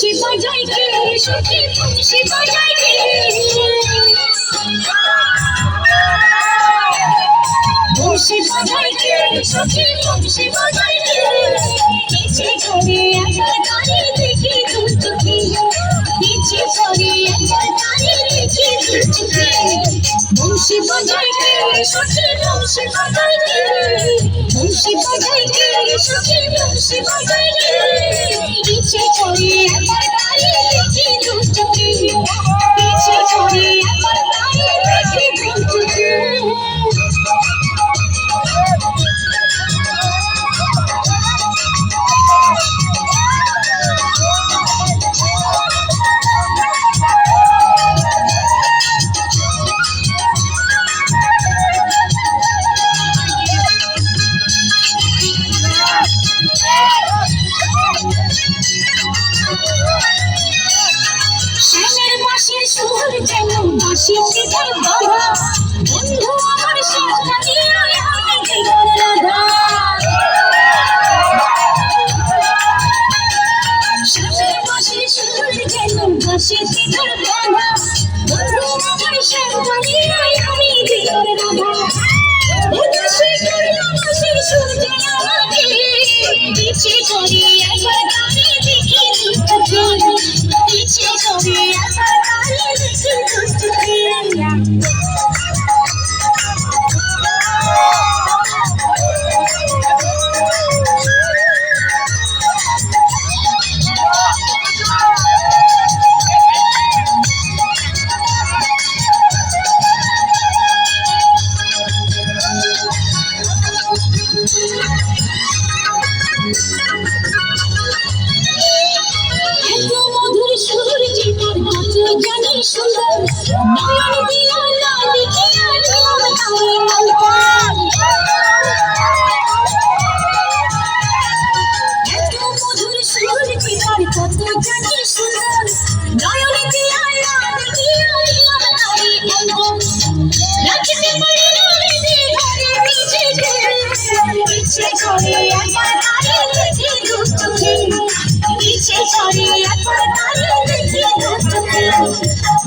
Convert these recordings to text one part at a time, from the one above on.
বংশী বাজাই রে সখী। গানে দেখি দু চোখে বংশী বাজাই রে সখী বংশী বাজাই রে বংশী বাজাই রে সখী বংশী বাজাই রে শ্যামের বাঁশির সুর যেন বাঁশি শিখার বাবা বন্ধু, আমার সাথে আমি জীবন রাধা। শ্যামের বাঁশির সুর যেন বাঁশি শিখার বাধা। বন্ধু, আমার সাথে কত জানি সুন্দর নয়ন দিয়া না দেখিয়া জীবন তাই মন্তার এত মধুর সুর জীবন কত জানি সুন্দর। নয়ন দিয়া না দেখিয়া জীবন তাই মন্তার রাখতে পারি না নিজে ঘরে নিজেকে ইচ্ছে করে একবার তারে দেখে দু চোখে ইচ্ছে করে একবার তারে দেখে দু চোখে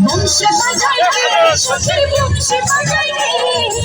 বংশ বাজাই রে সখী বংশ বাজাই রে